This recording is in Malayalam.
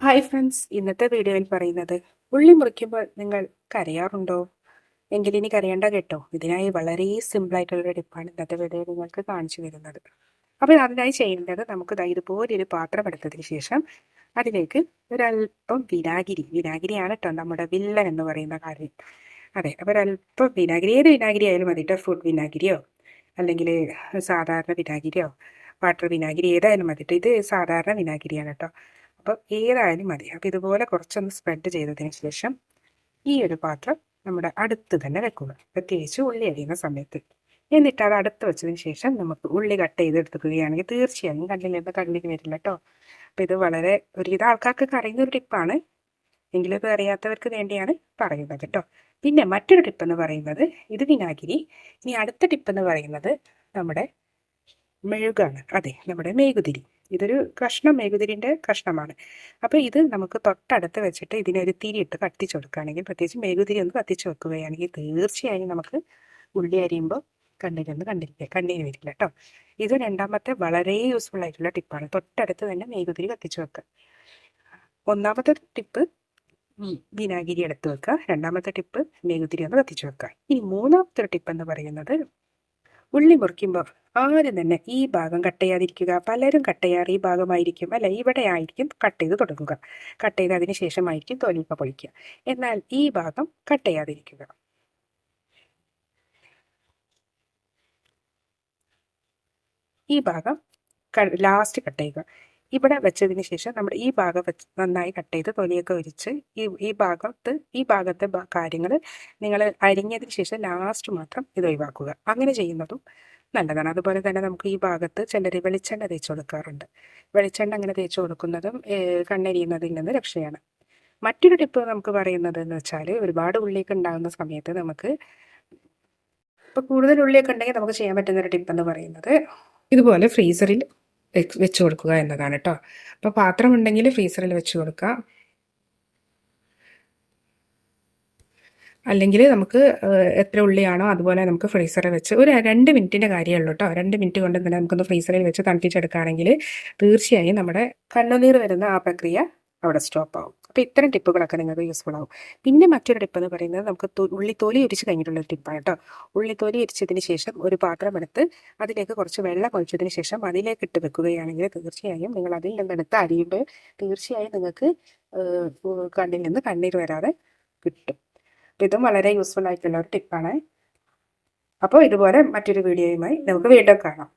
ഹായ് ഫ്രണ്ട്സ് ഇന്നത്തെ വീഡിയോയിൽ പറയുന്നത് ഉള്ളി മുറിക്കുമ്പോൾ നിങ്ങൾ കരയാറുണ്ടോ? എങ്കിൽ ഇനി കരയേണ്ട കേട്ടോ. ഇതിനായി വളരെ സിമ്പിളായിട്ടുള്ളൊരു ടിപ്പാണ് ഇന്നത്തെ വീഡിയോ നിങ്ങൾക്ക് കാണിച്ചു തരുന്നത്. അപ്പോൾ അതിനായി ചെയ്യേണ്ടത് നമുക്ക് ദാ ഇതുപോലെ ഒരു പാത്രം എടുത്തതിന് ശേഷം അതിലേക്ക് ഒരല്പം വിനാഗിരി. വിനാഗിരിയാണ് കേട്ടോ നമ്മുടെ വില്ലൻ എന്ന് പറയുന്ന കാര്യം. അതെ അപ്പോൾ ഒരല്പം വിനാഗിരി. ഏത് വിനാഗിരി ആയാലും മതി. കേട്ടോ ഫുഡ് വിനാഗിരിയോ? അല്ലെങ്കിൽ സാധാരണ വിനാഗിരിയോ? വാട്ടർ വിനാഗിരി ഏതായാലും മതി. കേട്ടോ ഇത് സാധാരണ വിനാഗിരിയാണ് കേട്ടോ. അപ്പോൾ ഏതായാലും മതി. അപ്പോൾ ഇതുപോലെ കുറച്ചൊന്ന് സ്പ്രെഡ് ചെയ്തതിന് ശേഷം ഈ ഒരു പാത്രം നമ്മുടെ അടുത്ത് തന്നെ വെക്കുക. പ്രത്യേകിച്ച് ഉള്ളി അരിയുന്ന സമയത്ത്. എന്നിട്ട് അത് അടുത്ത് വെച്ചതിന് ശേഷം നമുക്ക് ഉള്ളി കട്ട് ചെയ്തെടുക്കുകയാണെങ്കിൽ തീർച്ചയായും കണ്ണിൽ നിന്ന് കണ്ണിന് വരില്ല കേട്ടോ അപ്പോൾ ഇത് വളരെ ഒരുവിധ ആൾക്കാർക്ക് അറിയുന്ന ഒരു ടിപ്പാണ് എങ്കിലും ഇത് അറിയാത്തവർക്ക് വേണ്ടിയാണ് പറയുന്നത് കേട്ടോ പിന്നെ മറ്റൊരു ടിപ്പ് എന്ന് പറയുന്നത് ഇത് വിനാഗിരി. ഇനി അടുത്ത ടിപ്പ് എന്ന് പറയുന്നത് നമ്മുടെ മെഴുകാണ്. അതെ നമ്മുടെ മെഴുകുതിരി. ഇതൊരു കഷ്ണം മെഴുകുതിരിന്റെ കഷ്ണമാണ്. അപ്പോൾ ഇത് നമുക്ക് തൊട്ടടുത്ത് വെച്ചിട്ട് ഇതിനൊരു തിരിയിട്ട് കത്തിച്ചു കൊടുക്കുകയാണെങ്കിൽ പ്രത്യേകിച്ച് മെഴുകുതിരി ഒന്ന് കത്തിച്ചു വെക്കുകയാണെങ്കിൽ തീർച്ചയായും നമുക്ക് ഉള്ളി അരിയുമ്പോൾ കണ്ണിലൊന്ന് കണ്ടിരിക്കുക കണ്ണീര് വരില്ല കേട്ടോ. ഇത് രണ്ടാമത്തെ വളരെ യൂസ്ഫുൾ ആയിട്ടുള്ള ടിപ്പാണ് തൊട്ടടുത്ത് തന്നെ മെഴുകുതിരി കത്തിച്ചു വെക്കുക. ഒന്നാമത്തെ ടിപ്പ് വിനാഗിരി എടുത്ത് വെക്കുക. രണ്ടാമത്തെ ടിപ്പ് മെഴുകുതിരി ഒന്ന് കത്തിച്ചു വെക്കുക. ഇനി മൂന്നാമത്തെ ടിപ്പ് എന്ന് പറയുന്നത് ഉള്ളി മുറിക്കുമ്പോൾ ആരും തന്നെ ഈ ഭാഗം കട്ട് ചെയ്യാതിരിക്കുക. പലരും കട്ട് ചെയ്യാറ് ഈ ഭാഗമായിരിക്കും. അല്ല ഇവിടെ ആയിരിക്കും കട്ട് ചെയ്ത് തുടങ്ങുക. കട്ട് ചെയ്ത് അതിന് ശേഷമായിരിക്കും തൊലിപ്പ പൊളിക്കുക. എന്നാൽ ഈ ഭാഗം കട്ട് ചെയ്യാതിരിക്കുക. ഈ ഭാഗം ലാസ്റ്റ് കട്ട് ചെയ്യുക. ഇവിടെ വെച്ചതിന് ശേഷം നമ്മൾ ഈ ഭാഗം വെച്ച് നന്നായി കട്ട് ചെയ്ത് തൊലിയൊക്കെ ഒരിച്ച് ഈ ഈ ഭാഗത്ത് ഈ ഭാഗത്തെ കാര്യങ്ങൾ നിങ്ങൾ അരിഞ്ഞതിന് ശേഷം ലാസ്റ്റ് മാത്രം ഇത് ഒഴിവാക്കുക. അങ്ങനെ ചെയ്യുന്നതും നല്ലതാണ്. അതുപോലെ തന്നെ നമുക്ക് ഈ ഭാഗത്ത് ചിലർ വെളിച്ചെണ്ണ തേച്ച് കൊടുക്കാറുണ്ട്. വെളിച്ചെണ്ണ അങ്ങനെ തേച്ച് കൊടുക്കുന്നതും കണ്ണെരിയുന്നതിൽ നിന്ന് രക്ഷയാണ്. മറ്റൊരു ടിപ്പ് നമുക്ക് പറയുന്നത് എന്ന് വെച്ചാൽ ഒരുപാട് ഉള്ളിയൊക്കെ ഉണ്ടാകുന്ന സമയത്ത് നമുക്ക് ഇപ്പോൾ കൂടുതൽ ഉള്ളിയൊക്കെ ഉണ്ടെങ്കിൽ നമുക്ക് ചെയ്യാൻ പറ്റുന്ന ഒരു ടിപ്പ് എന്ന് പറയുന്നത് ഇതുപോലെ ഫ്രീസറിൽ വെച്ച് കൊടുക്കുക എന്നതാണ് കേട്ടോ അപ്പോൾ പാത്രം ഉണ്ടെങ്കിൽ ഫ്രീസറിൽ വെച്ച് കൊടുക്കുക അല്ലെങ്കിൽ നമുക്ക് എത്ര ഉള്ളിയാണോ അതുപോലെ നമുക്ക് ഫ്രീസറിൽ വെച്ച് ഒരു രണ്ട് മിനിറ്റിന്റെ കാര്യമുള്ളൂ കേട്ടോ രണ്ട് മിനിറ്റ് കൊണ്ട് തന്നെ നമുക്കൊന്ന് ഫ്രീസറിൽ വെച്ച് തണുപ്പിച്ചെടുക്കുകയാണെങ്കിൽ തീർച്ചയായും നമ്മുടെ കണ്ണുനീർ വരുന്ന ആ പ്രക്രിയ അവിടെ സ്റ്റോപ്പ് ആവും അപ്പോൾ ഇത്തരം ടിപ്പുകളൊക്കെ നിങ്ങൾക്ക് യൂസ്ഫുൾ ആവും. പിന്നെ മറ്റൊരു ടിപ്പ് എന്ന് പറയുന്നത് നമുക്ക് ഉള്ളിത്തോലി തൊലി ഒരിച്ച് കഴിഞ്ഞിട്ടുള്ള ഒരു ടിപ്പാണ് കേട്ടോ ഉള്ളിത്തോലി തൊലി ഒരിച്ചതിന് ശേഷം ഒരു പാത്രം എടുത്ത് അതിലേക്ക് കുറച്ച് വെള്ളം ഒഴിച്ചതിന് ശേഷം അതിലേക്ക് ഇട്ട് വെക്കുകയാണെങ്കിൽ തീർച്ചയായും നിങ്ങൾ അതിൽ നിന്നെടുത്ത് അരിയുമ്പോൾ തീർച്ചയായും നിങ്ങൾക്ക് കണ്ണിൽ നിന്ന് കണ്ണീർ വരാതെ കിട്ടും. ഇതും വളരെ യൂസ്ഫുൾ ആയിട്ടുള്ള ഒരു ടിപ്പാണ്. അപ്പോൾ ഇതുപോലെ മറ്റൊരു വീഡിയോയുമായി നമുക്ക് വീണ്ടും കാണാം.